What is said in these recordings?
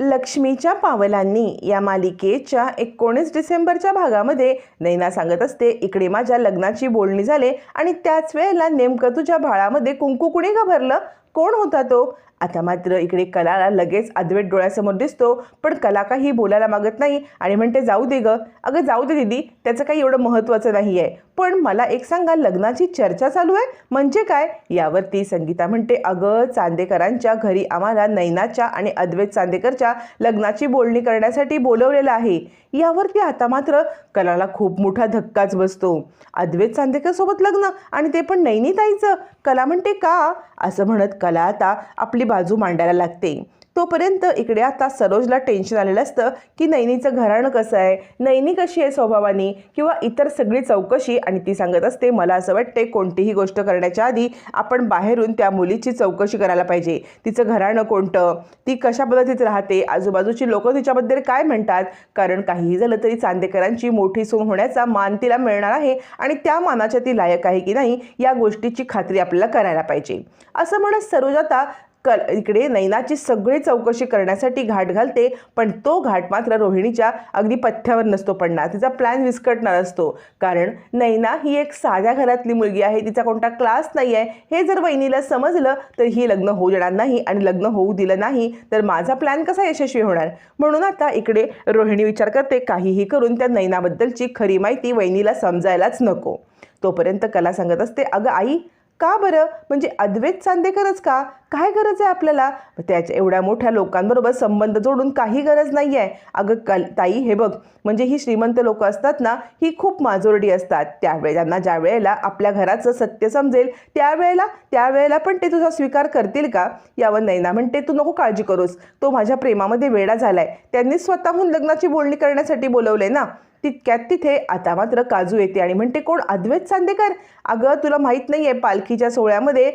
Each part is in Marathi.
लक्ष्मीच्या पावलांनी या मालिकेच्या एकोणीस डिसेंबरच्या भागामध्ये नैना सांगत असते इकडे माझ्या लग्नाची बोलणी झाले आणि त्याच वेळेला नेमकं तुझ्या भाळामध्ये कुंकू कुणी का भरलं कोण होता तो? आता मात्र इकडे कलाला लगेच अद्वैत डोळ्यासमोर दिसतो पण कला काही बोलायला मागत नाही आणि म्हणते जाऊ दे ग. अगं जाऊ दे दीदी त्याचं काही एवढं महत्त्वाचं नाही आहे पण मला एक सांगा लग्नाची चर्चा चालू आहे? म्हणजे काय? यावरती संगीता म्हणते अगं चांदेकरांच्या घरी आम्हाला नैनाच्या आणि अद्वैत चांदेकरच्या लग्नाची बोलणी करण्यासाठी बोलवलेलं आहे. यावरती आता मात्र कलाला खूप मोठा धक्काच बसतो. अद्वैत चांदेकरसोबत लग्न आणि ते पण नैनीताईचं. कला म्हणते का? असं म्हणत कला आता आपली बाजू मांडायला लागते. तोपर्यंत इकडे आता सरोजला टेन्शन आलेलं असतं की नैनीचं घराणं कसं आहे? नैनी कशी आहे स्वभावाने? किंवा इतर सगळी चौकशी? आणि ती सांगत असते मला असं वाटते कोणतीही गोष्ट करण्याच्या आधी आपण बाहेरून त्या मुलीची चौकशी करायला पाहिजे. तिचं घराणं कोणतं? ती कशा पद्धतीत राहते? आजूबाजूची लोक तिच्याबद्दल काय म्हणतात? कारण काहीही झालं तरी चांदेकरांची मोठी सून होण्याचा मान तिला मिळणार आहे आणि त्या मानाच्या ती लायक आहे की नाही या गोष्टीची खात्री आपल्याला करायला पाहिजे. असं म्हणत सरोज आता कल इकडे नैनाची सगळी चौकशी करण्यासाठी घाट घालते पण तो घाट मात्र रोहिणीच्या अगदी पथ्यावर नसतो पडणार. तिचा प्लॅन विस्कटणार असतो. कारण नैना ही एक साध्या घरातली मुलगी आहे तिचा कोणता क्लास नाही आहे हे जर वहिनीला समजलं तर ही लग्न होऊ देणार नाही आणि लग्न होऊ दिलं नाही तर माझा प्लॅन कसा यशस्वी होणार? म्हणून आता इकडे रोहिणी विचार करते काहीही करून त्या नैनाबद्दलची खरी माहिती वहिनीला समजायलाच नको. तोपर्यंत कला सांगत असते अगं आई का बरं? म्हणजे अद्वैत चांदेकरच का? काय गरज आहे आपल्याला? त्याच्या एवढ्या मोठ्या लोकांबरोबर संबंध जोडून काही गरज नाही आहे अगं कल ताई हे बघ म्हणजे ही श्रीमंत लोक असतात ना ही खूप माजोरडी असतात. त्यावेळे त्यांना ज्या वेळेला आपल्या घराचं सत्य समजेल त्यावेळेला त्यावेळेला पण ते तुझा स्वीकार करतील का? यावर नैना म्हणते तू नको काळजी करूस. तो माझ्या प्रेमामध्ये वेडा झालाय. त्यांनी स्वतःहून लग्नाची बोलणी करण्यासाठी बोलवले ना. तितक्यात तिथे आता मात्र काजू येते. आणि म्हणते कोण? अद्वैत चांदेकर? अगं तुला माहीत नाही आहे पालखीच्या सोहळ्यामध्ये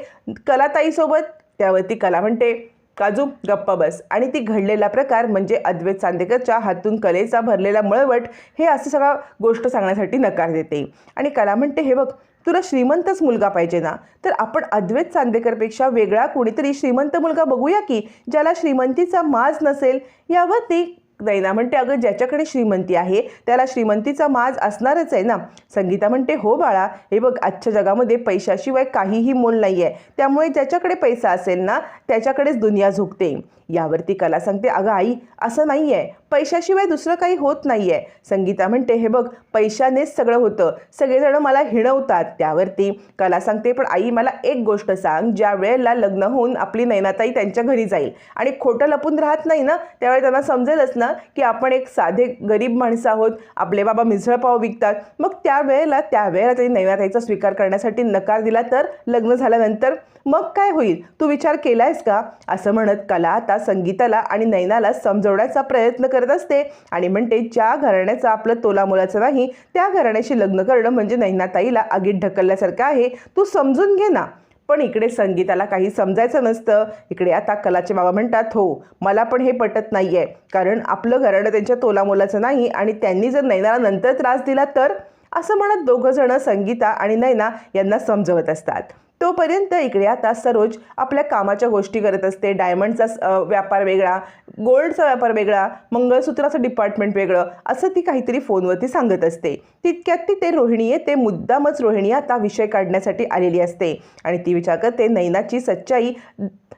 कलाताईसोबत त्यावरती कला म्हणते काजू गप्पा बस. आणि ती घडलेला प्रकार म्हणजे अद्वैत चांदेकरच्या हातून कलेचा भरलेला मळवट हे असं सगळं गोष्ट सांगण्यासाठी नकार देते. आणि कला म्हणते हे बघ तुला श्रीमंतच मुलगा पाहिजे ना? तर आपण अद्वैत चांदेकरपेक्षा वेगळा कोणीतरी श्रीमंत मुलगा बघूया की ज्याला श्रीमंतीचा माज नसेल? यावर ती नैना म्हणते अगं ज्याच्याकडे श्रीमंती आहे त्याला श्रीमंतीचा माज असणारच आहे ना? संगीता म्हणते हो बाळा हे बघ आजच्या जगामध्ये पैशाशिवाय काहीही मोल नाही आहे त्यामुळे ज्याच्याकडे पैसा असेल ना त्याच्याकडेच दुनिया झुकते. यावरती कला सांगते अगं आई असं नाही आहे पैशाशिवाय दुसरं काही होत नाही आहे संगीता म्हणते हे बघ पैशानेच सगळं होतं. सगळेजण मला हिणवतात त्यावरती. कला सांगते पण आई मला एक गोष्ट सांग. ज्या वेळेला लग्न होऊन आपली नैनाताई त्यांच्या घरी जाईल आणि खोटं लपून राहत नाही ना त्यावेळी त्यांना समजेलच ना की आपण एक साधे गरीब माणसं आहोत. आपले बाबा मिसळपाव विकतात. मग त्यावेळेला त्यावेळेला त्यांनी नैनाताईचा स्वीकार करण्यासाठी नकार दिला तर लग्न झाल्यानंतर मग काय होईल? तू विचार केलायस का? असं म्हणत कला आता संगीताला आणि नैनाला समजवण्याचा प्रयत्न करत असते आणि म्हणते ज्या घराण्याचं आपलं तोलामोलाचं नाही त्या घराण्याशी लग्न करणं म्हणजे नैनाताईला आगीत ढकलल्यासारखं आहे. तू समजून घे ना. पण इकडे संगीताला काही समजायचं नसतं. इकडे आता कलाचे बाबा म्हणतात हो मला पण हे पटत नाही आहे कारण आपलं घराणं त्यांच्या तोलामोलाचं नाही आणि त्यांनी जर नैनाला नंतर त्रास दिला तर? असं म्हणत दोघंजणं संगीता आणि नैना यांना समजवत असतात. तोपर्यंत इकडे आता सरोज आपल्या कामाच्या गोष्टी करत असते. डायमंडचा व्यापार वेगळा गोल्डचा व्यापार वेगळा मंगळसूत्राचं डिपार्टमेंट वेगळं असं ती काहीतरी फोनवरती सांगत असते. तितक्यात ती ते रोहिणी येते. मुद्दामच रोहिणी आता विषय काढण्यासाठी आलेली असते. आणि ती विचार करते नैनाची सच्चाई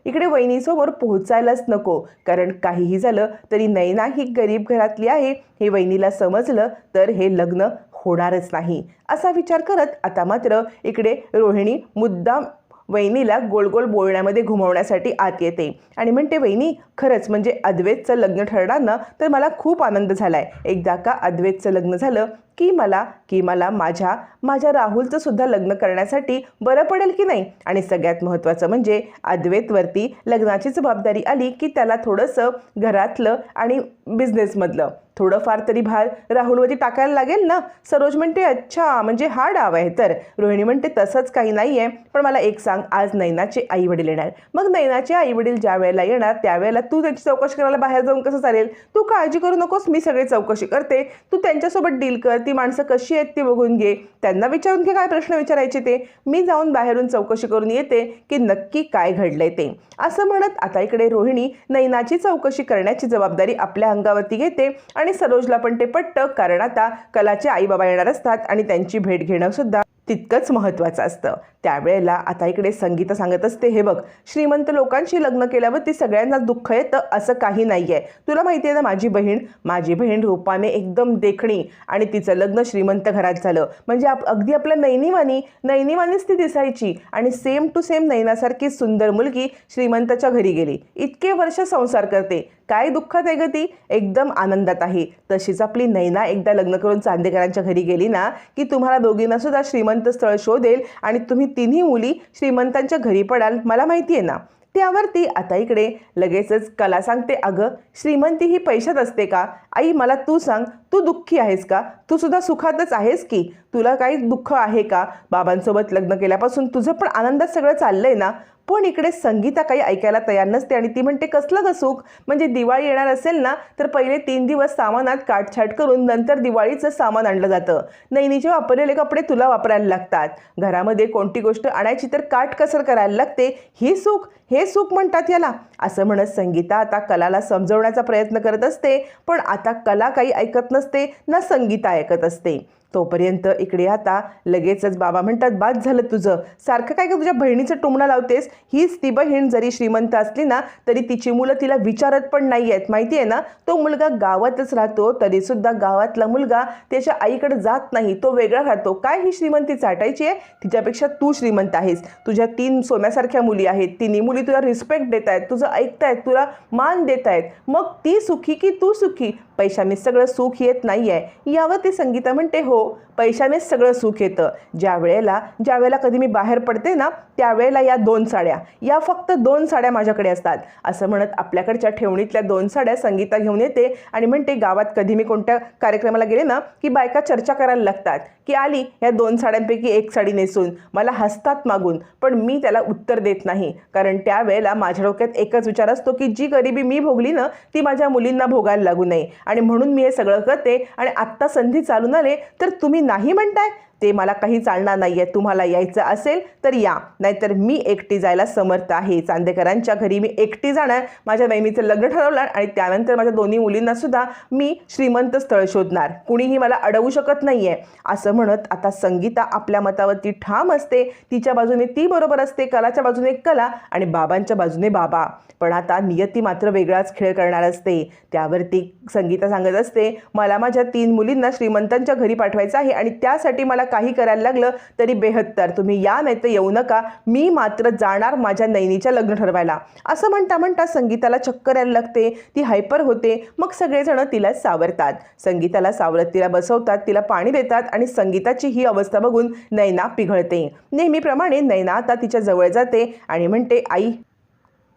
इकडे वहिनीसमोर पोहोचायलाच नको. कारण काहीही झालं तरी नैना ही गरीब घरातली आहे. हे वहिनीला समजलं तर हे लग्न होणारच नाही असा विचार करत आता मात्र इकडे रोहिणी मुद्दाम वहिनीला गोल गोल बोलण्यामध्ये घुमवण्यासाठी आत येते. आणि म्हणते वहिनी खरंच म्हणजे अद्वैतचं लग्न ठरणार ना तर मला खूप आनंद झाला आहे एकदा का अद्वैतचं लग्न झालं की मला की मला माझ्या माझ्या राहुलचं सुद्धा लग्न करण्यासाठी बरं पडेल की नाही? आणि सगळ्यात महत्त्वाचं म्हणजे अद्वैतवरती लग्नाची जबाबदारी आली की त्याला थोडंसं घरातलं आणि बिझनेसमधलं. थोडंफार तरी भार राहुलवरती टाकायला लागेल ना? सरोज म्हणते अच्छा म्हणजे हा डाव आहे तर. रोहिणी म्हणते तसंच काही नाही आहे पण मला एक सांग आज नैनाचे आई वडील येणार. मग नैनाचे आई वडील ज्या वेळेला येणार त्यावेळेला तू त्यांची चौकशी करायला बाहेर जाऊन कसं चालेल? तू काळजी करू नकोस मी सगळी चौकशी करते. तू त्यांच्यासोबत डील कर ती माणसं कशी आहेत ती बघून घे. त्यांना विचारून घे काय प्रश्न विचारायचे ते. मी जाऊन बाहेरून चौकशी करून येते की नक्की काय घडलंय ते. असं म्हणत आता इकडे रोहिणी नैनाची चौकशी करण्याची जबाबदारी आपल्या अंगावरती घेते आणि सरोजला पण ते पटतं कारण आता कलाचे आई बाबा येणार असतात आणि त्यांची भेट घेणं सुद्धा तितकंच महत्त्वाचं असतं. त्यावेळेला आता इकडे संगीता सांगत असते हे बघ श्रीमंत लोकांशी लग्न केल्यावर ती सगळ्यांना दुःख येतं असं काही नाही आहे तुला माहिती आहे ना माझी बहीण माझी बहीण रूपाने एकदम देखणी आणि तिचं लग्न श्रीमंत घरात झालं. म्हणजे आप अगदी आपल्या नैनिवानी नैनिवानीच ती दिसायची आणि सेम टू सेम नैनासारखी सुंदर मुलगी श्रीमंताच्या घरी गेली. इतके वर्ष संसार करते. काय दुःखात आहे ग ती? एकदम आनंदात आहे. तशीच आपली नैना एकदा लग्न करून चांदेकरांच्या घरी गेली ना की तुम्हाला दोघींना सुद्धा श्रीमंत स्थळ शोधेल आणि तुम्ही तिन्ही मुली श्रीमंतांच्या घरी पडाल मला माहिती आहे ना? त्यावरती आता इकडे लगेचच कला सांगते. अगं श्रीमंती ही पैशात असते का? आई मला तू सांग तू दुःखी आहेस का? तू सुद्धा सुखातच आहेस की? तुला काही दुःख आहे का? बाबांसोबत लग्न केल्यापासून तुझं पण आनंदात सगळं चाललंय ना? पण इकडे संगीता काही ऐकायला तयार नसते आणि ती म्हणते कसलं ग सुख? म्हणजे दिवाळी येणार असेल ना तर पहिले तीन दिवस सामानात काटछाट करून नंतर दिवाळीचं सामान आणलं जातं. नैनीचे वापरलेले कपडे तुला वापरायला लागतात. घरामध्ये कोणती गोष्ट आणायची तर काटकसर करायला लागते. ही सुख? हे सुख म्हणतात याला. असं म्हणत संगीता आता कलाला समजवण्याचा प्रयत्न करत असते पण आता कला काही ऐकत नसते ना संगीता ऐकत असते. तोपर्यंत इकडे आता लगेचच बाबा म्हणतात बाद झालं तुझं. सारखं काय का तुझ्या बहिणीचं टुमणं लावतेस? हीच ती बहीण जरी श्रीमंत असली ना तरी तिची मुलं तिला विचारत पण नाही आहेत. माहिती आहे ना? तो मुलगा गावातच राहतो तरीसुद्धा गावातला मुलगा त्याच्या आईकडे जात नाही. तो वेगळा राहतो. काय ही श्रीमंती चाटायची आहे? तिच्यापेक्षा तू श्रीमंत आहेस. तुझ्या तीन सोन्यासारख्या मुली आहेत. तिन्ही मुली तुला रिस्पेक्ट देत आहेत तुझं ऐकतायत तुला मान देत आहेत मग ती सुखी की तू सुखी? पैशाने सगळं सुख येत नाही आहे यावर ती संगीता म्हणते हो पैशानेच सगळं सुख येतं. ज्या वेळेला ज्या वेळेला कधी मी बाहेर पडते ना त्यावेळेला या दोन साड्या. या फक्त दोन साड्या माझ्याकडे असतात. असं म्हणत आपल्याकडच्या ठेवणीतल्या दोन साड्या संगीता घेऊन येते आणि म्हणते गावात कधी मी कोणत्या कार्यक्रमाला गेले ना की बायका चर्चा करायला लागतात. की आली ह्या दोन साड्यांपैकी एक साडी नेसून. मला हसतात मागून पण मी त्याला उत्तर देत नाही. कारण त्यावेळेला माझ्या डोक्यात एकच विचार असतो की जी गरिबी मी भोगली ना ती माझ्या मुलींना भोगायला लागू नये. आणि म्हणून मी हे सगळं करते आणि आत्ता संधी चालून आले तर तुम्ही नाही म्हणताय? ते मला काही चालणार नाही आहे तुम्हाला यायचं असेल तर या. नाहीतर मी एकटी जायला समर्थ आहे. चांदेकरांच्या घरी मी एकटी जाणार माझ्या बहिणीचं लग्न ठरवलं आणि त्यानंतर माझ्या दोन्ही मुलींना सुद्धा मी श्रीमंत स्थळ शोधणार. कुणीही मला अडवू शकत नाही आहे असं म्हणत आता संगीता आपल्या मतावरती ठाम असते. तिच्या बाजूने ती बरोबर असते. कलाच्या बाजूने कला आणि बाबांच्या बाजूने बाबा. पण आता नियती मात्र वेगळाच खेळ करणार असते. त्यावरती संगीता सांगत असते मला माझ्या तीन मुलींना श्रीमंतांच्या घरी पाठवायचं आहे आणि त्यासाठी मला काही करायला लागलं तरी बेहत्तर. तुम्ही या नाही तर येऊ नका. मी मात्र जाणार माझ्या नैनीच्या लग्न ठरवायला. असं म्हणता म्हणता संगीताला चक्कर यायला लागते. ती हायपर होते. मग सगळेजण तिला सावरतात. संगीताला सावरत तिला बसवतात. तिला पाणी देतात आणि संगीताची ही अवस्था बघून नैना पिघळते. नेहमीप्रमाणे नैना आता तिच्या जवळ जाते आणि म्हणते आई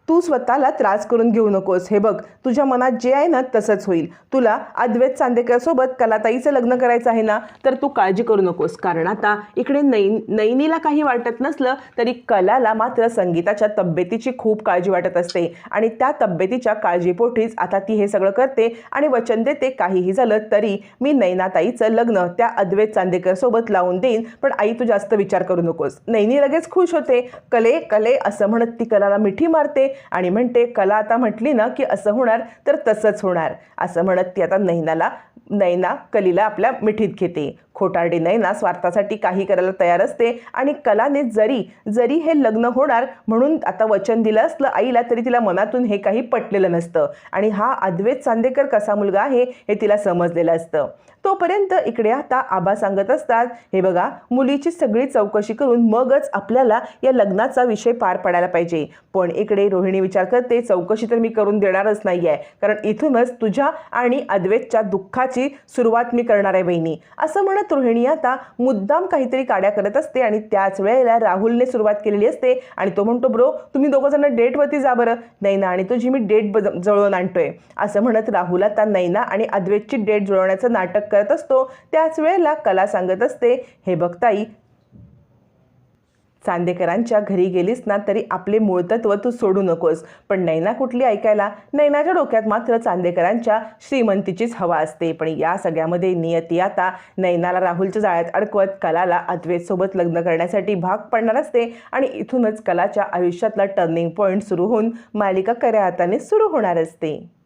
तू स्वतःला त्रास करून घेऊ नकोस. हे बघ तुझ्या मनात जे आहे ना तसंच होईल. तुला अद्वैत चांदेकरसोबत कलाताईचं लग्न करायचं आहे ना तर तू काळजी करू नकोस. कारण आता इकडे नैन नैनीला काही वाटत नसलं तरी कलाला मात्र संगीताच्या तब्येतीची खूप काळजी वाटत असते. आणि त्या तब्येतीच्या काळजीपोटीच आता ती हे सगळं करते आणि वचन देते. काहीही झालं तरी मी नैनाताईचं लग्न त्या अद्वैत चांदेकरसोबत लावून देईन. पण आई तू जास्त विचार करू नकोस. नैनी लगेच खुश होते. कले कले असं म्हणत ती कलाला मिठी मारते. आणि म्हणते कला आता म्हटली ना की असं होणार तर तसंच होणार. असं म्हणत ती आता नैनाला नैना कलीला आपल्या मिठीत घेते. खोटारडी नयना स्वार्थासाठी काही करायला तयार असते आणि कलाने जरी जरी हे लग्न होणार म्हणून आता वचन दिलं असलं आईला तरी तिला मनातून हे काही पटलेलं नसतं. आणि हा अद्वैत चांदेकर कसा मुलगा आहे हे तिला समजलेलं असतं. तोपर्यंत इकडे आता आबा सांगत असतात हे बघा मुलीची सगळी चौकशी करून मगच आपल्याला या लग्नाचा विषय पार पडायला पाहिजे. पण इकडे रोहिणी विचार करते चौकशी तर मी करून देणारच नाही आहे कारण इथूनच तुझ्या आणि अद्वैतच्या दुःखाची सुरुवात मी करणार आहे बहिणी असं म्हणत रोहिणी आता मुद्दाम काहीतरी काड्या करत असते आणि त्याच वेळेला राहुलने सुरुवात केलेली असते आणि तो म्हणतो ब्रो तुम्ही दोघं जण डेटवरती जा बरं. नैना आणि तुझी मी डेट बद जुळवून आणतोय. असं म्हणत राहुल आता नैना आणि अद्वैतची डेट जुळवण्याचं नाटक करत असतो. त्याच वेळेला कला सांगत असते हे बघताई चांदेकरांच्या घरी गेलीस ना तरी आपले मूळ तत्व तू सोडू नकोस. पण नैना कुठली ऐकायला? नैनाच्या डोक्यात मात्र चांदेकरांच्या श्रीमंतीचीच हवा असते. पण या सगळ्यामध्ये नियती आता नैनाला राहुलच्या जाळ्यात अडकवत कलाला अद्वैतसोबत लग्न करण्यासाठी भाग पडणार असते आणि इथूनच कलाच्या आयुष्यातला टर्निंग पॉईंट सुरू होऊन मालिका खऱ्या हाताने सुरू होणार असते.